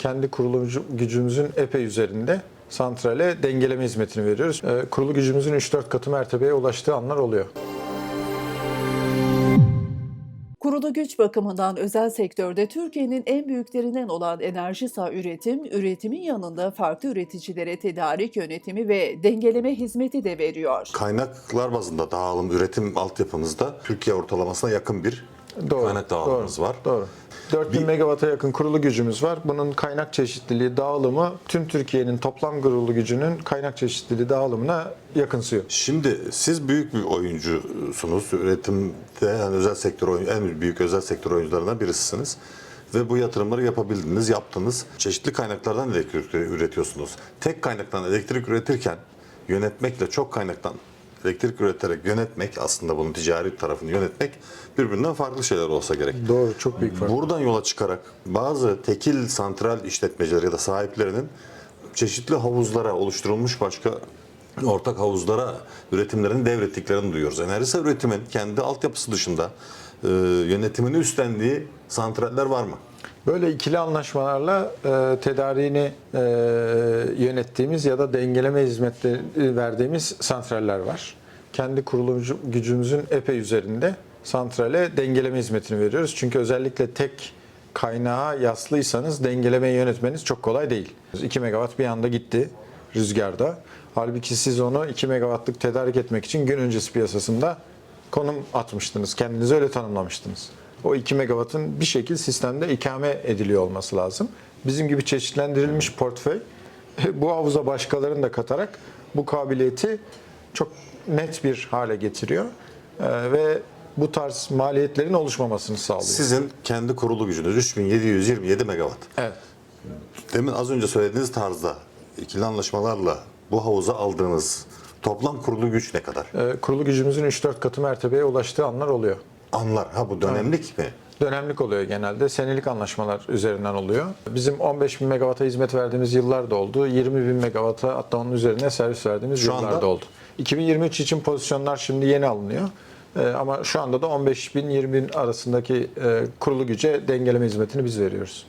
kendi kurulu gücümüzün epey üzerinde santrale dengeleme hizmetini veriyoruz. Ee, Kurulu gücümüzün 3-4 katı mertebeye ulaştığı anlar oluyor. Kurulu güç bakımından özel sektörde Türkiye'nin en büyüklerinden olan Enerjisa Üretim, üretimin yanında farklı üreticilere tedarik yönetimi ve dengeleme hizmeti de veriyor. Kaynaklar bazında dağılım, üretim altyapımızda Türkiye ortalamasına yakın bir kaynak dağılımımız doğru, var. Doğru. 4000 Bir- megawata yakın kurulu gücümüz var. Bunun kaynak çeşitliliği dağılımı tüm Türkiye'nin toplam kurulu gücünün kaynak çeşitliliği dağılımına yakınsıyor. Şimdi siz büyük bir oyuncusunuz. Üretimde yani özel sektör en büyük özel sektör oyuncularından birisisiniz. Ve bu yatırımları yapabildiniz, yaptınız. Çeşitli kaynaklardan elektrik üretiyorsunuz. Tek kaynaktan elektrik üretirken yönetmekle çok kaynaktan elektrik üreterek yönetmek aslında bunun ticari tarafını yönetmek birbirinden farklı şeyler olsa gerek. Doğru, çok büyük fark. Buradan yola çıkarak bazı tekil santral işletmecileri ya da sahiplerinin çeşitli havuzlara oluşturulmuş başka ortak havuzlara üretimlerini devrettiklerini duyuyoruz. Enerjisa üretimin kendi altyapısı dışında e, yönetimini üstlendiği santraller var mı? Böyle ikili anlaşmalarla e, tedariğini e, yönettiğimiz ya da dengeleme hizmetleri verdiğimiz santraller var. Kendi kurulu gücümüzün epey üzerinde santrale dengeleme hizmetini veriyoruz. Çünkü özellikle tek kaynağa yaslıysanız dengelemeyi yönetmeniz çok kolay değil. 2 megawatt bir anda gitti rüzgarda. Halbuki siz onu 2 megawattlık tedarik etmek için gün öncesi piyasasında konum atmıştınız. Kendinizi öyle tanımlamıştınız. O 2 megawattın bir şekilde sistemde ikame ediliyor olması lazım. Bizim gibi çeşitlendirilmiş portföy bu havuza başkalarını da katarak bu kabiliyeti çok net bir hale getiriyor. Ee, ve bu tarz maliyetlerin oluşmamasını sağlıyor. Sizin kendi kurulu gücünüz 3727 megawatt. Evet. Demin az önce söylediğiniz tarzda ikili anlaşmalarla bu havuza aldığınız toplam kurulu güç ne kadar? Ee, kurulu gücümüzün 3-4 katı mertebeye ulaştığı anlar oluyor. Anlar. Ha bu dönemlik mi? Dönemlik oluyor genelde. Senelik anlaşmalar üzerinden oluyor. Bizim 15 bin megawata hizmet verdiğimiz yıllar da oldu. 20 bin megawata hatta onun üzerine servis verdiğimiz Şu yıllar anda? da oldu. 2023 için pozisyonlar şimdi yeni alınıyor. Ee, ama şu anda da 15 bin 20 bin arasındaki e, kurulu güce dengeleme hizmetini biz veriyoruz.